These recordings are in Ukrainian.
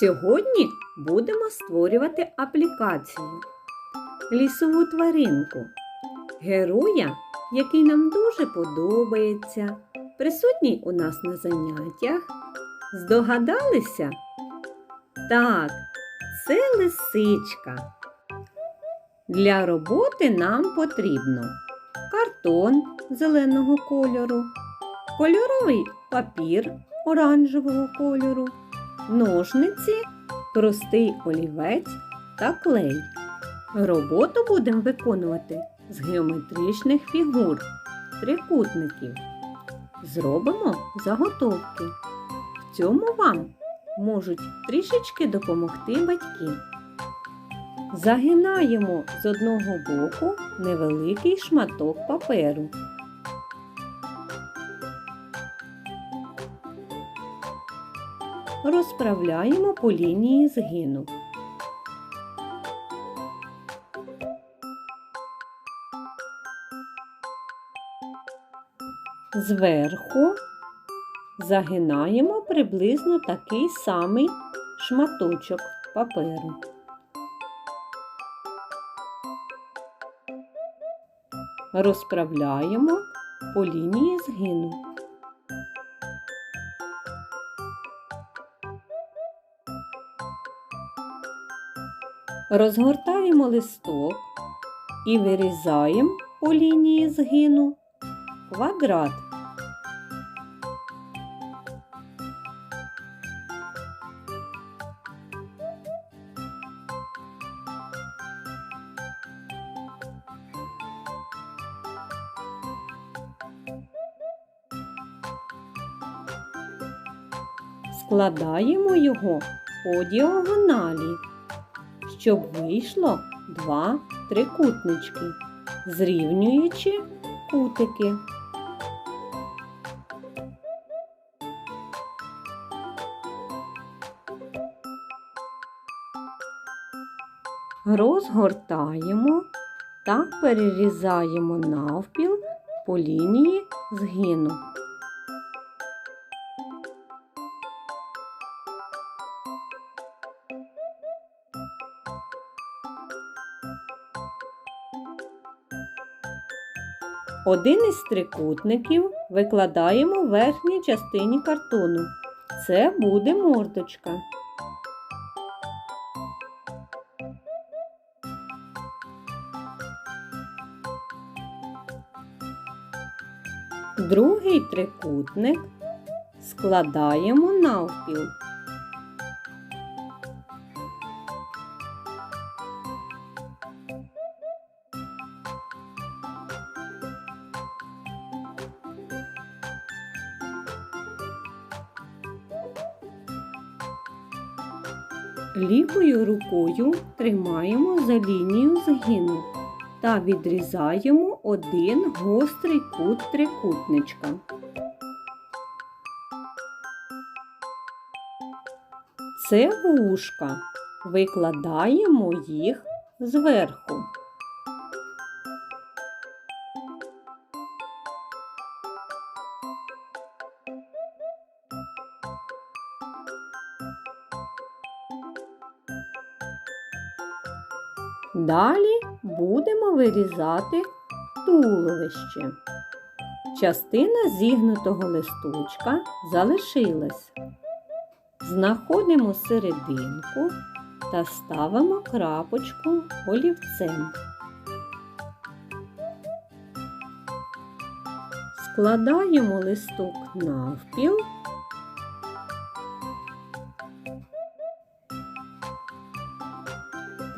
Сьогодні будемо створювати аплікацію лісову тваринку, героя, який нам дуже подобається, присутній у нас на заняттях. Здогадалися? Так, це лисичка. Для роботи нам потрібно картон зеленого кольору, кольоровий папір оранжевого кольору, ножниці, простий олівець та клей. Роботу будемо виконувати з геометричних фігур, трикутників. Зробимо заготовки. В цьому вам можуть трішечки допомогти батьки. Загинаємо з одного боку невеликий шматок паперу. Розправляємо по лінії згину. Зверху загинаємо приблизно такий самий шматочок паперу. Розправляємо по лінії згину. Розгортаємо листок і вирізаємо по лінії згину квадрат. Складаємо його по діагоналі, щоб вийшло два трикутнички, зрівнюючи кутики. Розгортаємо та перерізаємо навпіл по лінії згину. Один із трикутників викладаємо в верхній частині картону. Це буде мордочка. Другий трикутник складаємо навпіл. Лівою рукою тримаємо за лінію згину та відрізаємо один гострий кут трикутничка. Це вушка. Викладаємо їх зверху. Далі будемо вирізати туловище. Частина зігнутого листочка залишилась. Знаходимо серединку та ставимо крапочку олівцем. Складаємо листок навпіл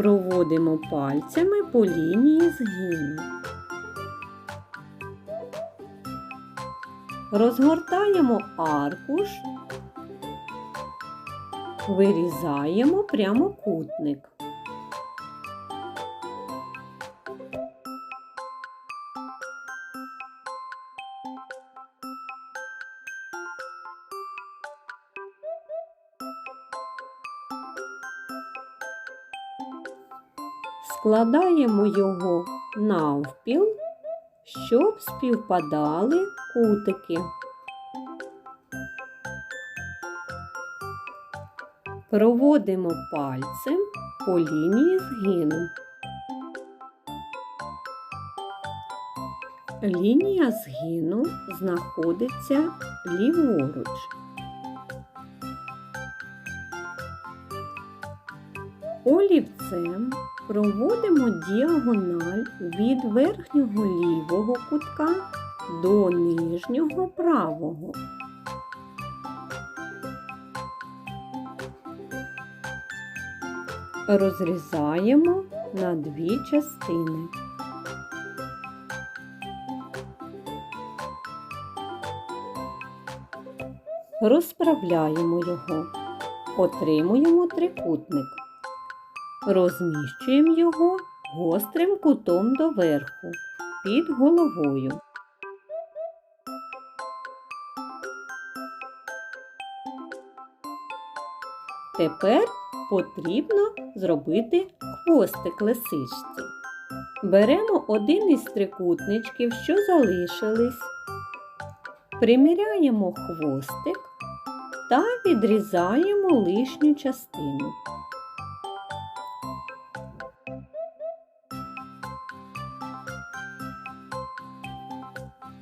Проводимо пальцями по лінії згину. Розгортаємо аркуш, вирізаємо прямокутник. Складаємо його навпіл, щоб співпадали кутики. Проводимо пальцем по лінії згину. Лінія згину знаходиться ліворуч. Олівцем проводимо діагональ від верхнього лівого кутка до нижнього правого. Розрізаємо на дві частини. Розправляємо його, отримуємо трикутник. Розміщуємо його гострим кутом доверху під головою. Тепер потрібно зробити хвостик лисичці. Беремо один із трикутничків, що залишились, приміряємо хвостик та відрізаємо лишню частину.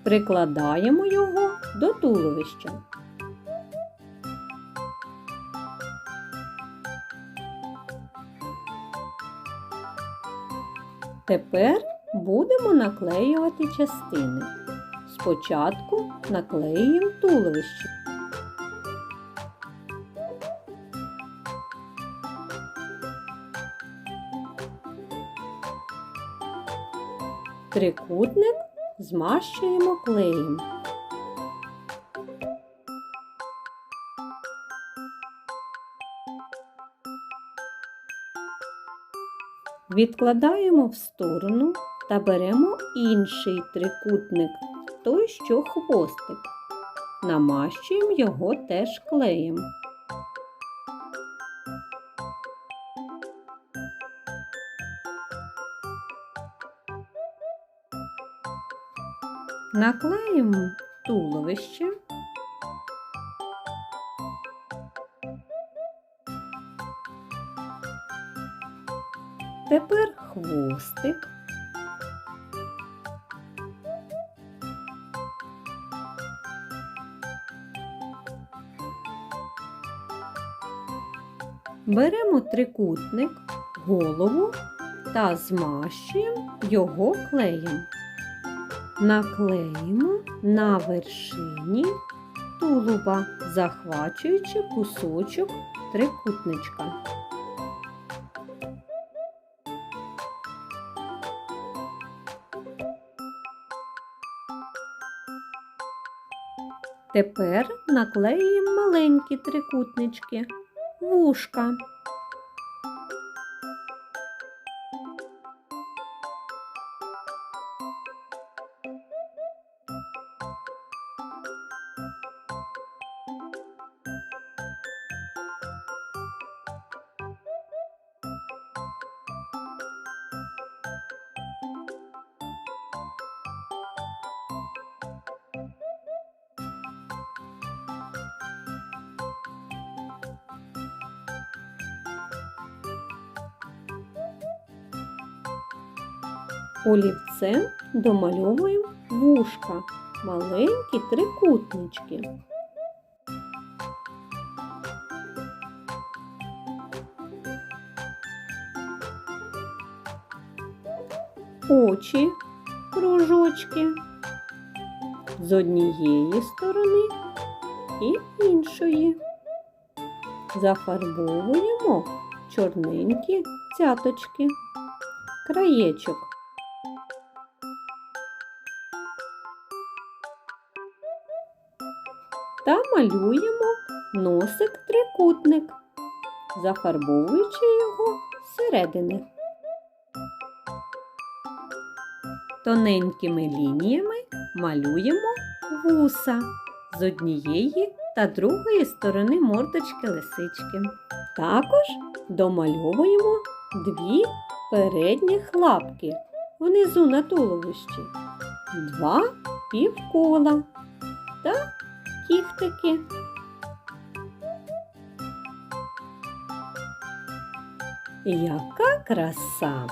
Прикладаємо його до туловища. Тепер будемо наклеювати частини. Спочатку наклеюємо туловище. Трикутник змащуємо клеєм. Відкладаємо в сторону та беремо інший трикутник, той, що хвостик. Намащуємо його теж клеєм. Наклеїмо туловище. Тепер хвостик. Беремо трикутник, голову та змащуємо його клеєм. Наклеїмо на вершині тулуба, захвачуючи кусочок трикутничка. Тепер наклеїмо маленькі трикутнички, вушка. Олівцем домальовуємо вушка, маленькі трикутнички. Очі, кружочки з однієї сторони і іншої. Зафарбовуємо чорненькі цяточки, краєчок. Малюємо носик трикутник, зафарбовуючи його зсередини. Тоненькими лініями малюємо вуса з однієї та другої сторони мордочки лисички. Також домальовуємо дві передніх лапки внизу на туловищі, два півкола та Кіфтики Яка краса!